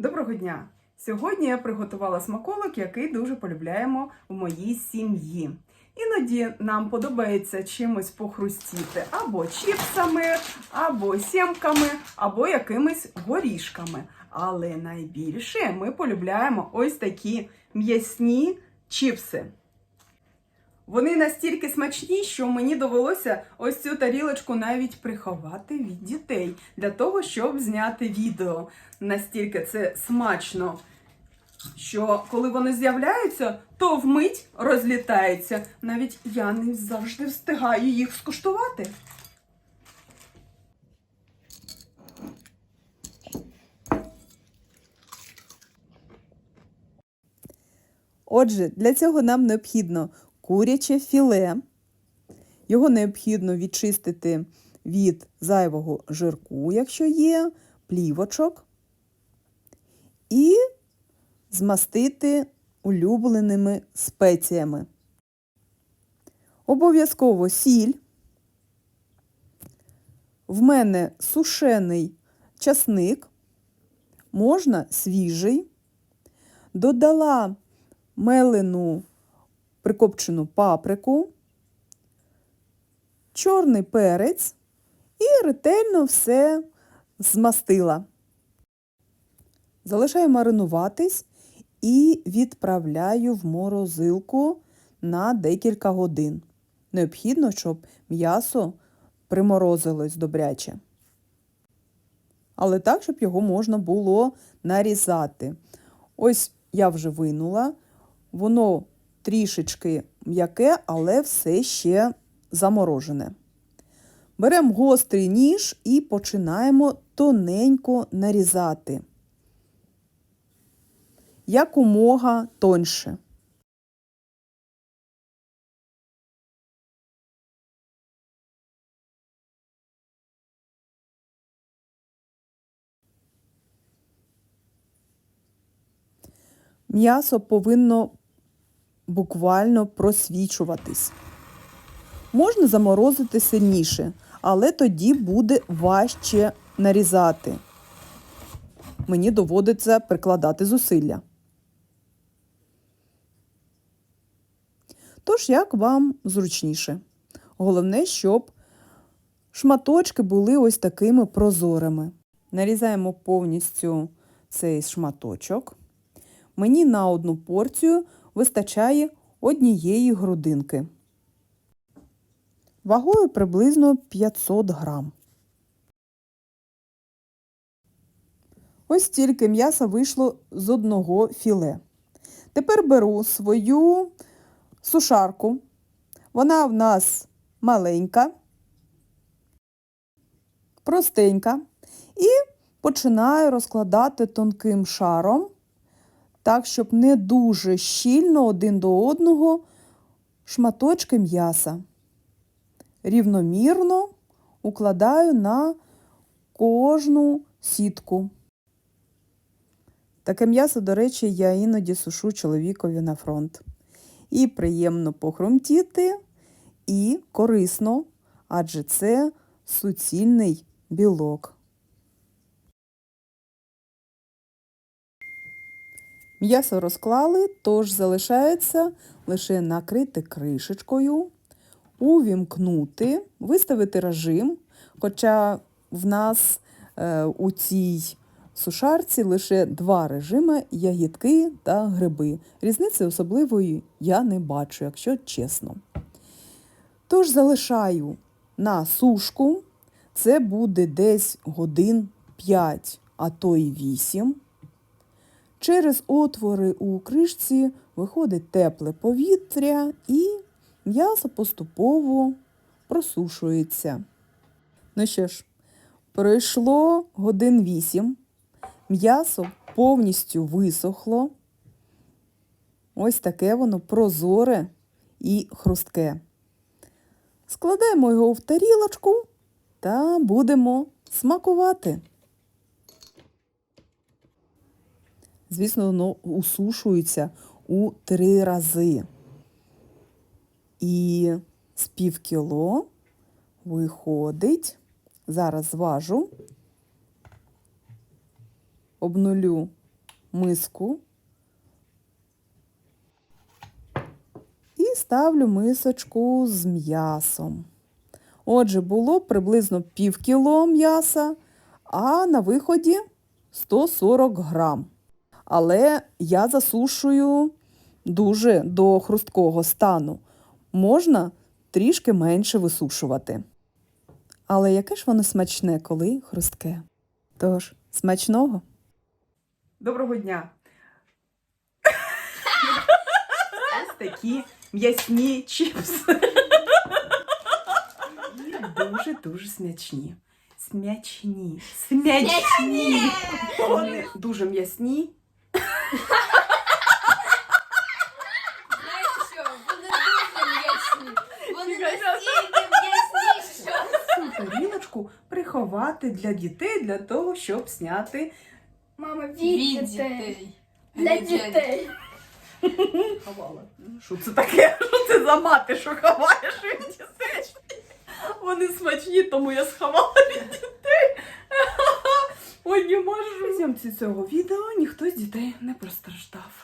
Доброго дня! Сьогодні я приготувала смаколик, який дуже полюбляємо в моїй сім'ї. Іноді нам подобається чимось похрустіти або чіпсами, або сімками, або якимись горішками. Але найбільше ми полюбляємо ось такі м'ясні чіпси. Вони настільки смачні, що мені довелося ось цю тарілочку навіть приховати від дітей для того, щоб зняти відео. Настільки це смачно, що коли вони з'являються, то вмить розлітаються. Навіть я не завжди встигаю їх скуштувати. Отже, для цього нам необхідно куряче філе. Його необхідно відчистити від зайвого жирку, якщо є, плівочок, і змастити улюбленими спеціями. Обов'язково сіль. В мене сушений часник, можна свіжий. Додала мелену прикопчену паприку, чорний перець і ретельно все змастила. Залишаю маринуватись і відправляю в морозилку на декілька годин. Необхідно, щоб м'ясо приморозилось добряче. Але так, щоб його можна було нарізати. Ось я вже винула, воно трішечки м'яке, але все ще заморожене. Беремо гострий ніж і починаємо тоненько нарізати. Якомога тоньше. М'ясо повинно буквально просвічуватись. Можна заморозити сильніше, але тоді буде важче нарізати. Мені доводиться прикладати зусилля. Тож, як вам зручніше. Головне, щоб шматочки були ось такими прозорими. Нарізаємо повністю цей шматочок. Мені на одну порцію вистачає однієї грудинки. Вагою приблизно 500 грам. Ось стільки м'яса вийшло з одного філе. Тепер беру свою сушарку. Вона в нас маленька, простенька. І починаю розкладати тонким шаром так, щоб не дуже щільно один до одного шматочки м'яса. Рівномірно укладаю на кожну сітку. Таке м'ясо, до речі, я іноді сушу чоловікові на фронт. І приємно похрумтіти, і корисно, адже це суцільний білок. М'ясо розклали, тож залишається лише накрити кришечкою, увімкнути, виставити режим. Хоча в нас е, у цій сушарці лише два режими ягідки та гриби. Різниці особливої я не бачу, якщо чесно. Тож залишаю на сушку, це буде десь годин 5, а то й 8. Через отвори у кришці виходить тепле повітря і м'ясо поступово просушується. Ну що ж, пройшло годин 8. М'ясо повністю висохло. Ось таке воно прозоре і хрустке. Складаємо його в тарілочку та будемо смакувати. Звісно, воно усушується у три рази. І з пів кіло виходить, зараз зважу, обнулю миску і ставлю мисочку з м'ясом. Отже, було приблизно пів кіло м'яса, а на виході 140 грам. Але я засушую дуже до хрусткого стану. Можна трішки менше висушувати. Але яке ж воно смачне, коли хрустке. Тож, смачного! Доброго дня! Ось такі м'ясні чіпси. Дуже-дуже смачні. Смачні. Смачні. Вони дуже м'ясні. Знаєте що? Вони дуже м'ясні. Вони настільки м'ясні, що Цю тарілочку приховати для дітей для того, щоб зняти. Мама, від, від дітей. дітей. Для дітей. Ховала. Що це таке? Що це за мати, що ховаєш від дітей? Вони смачні, тому я сховала від дітей. Ой, не можу. Зйомці цього відео ніхто з дітей не постраждав.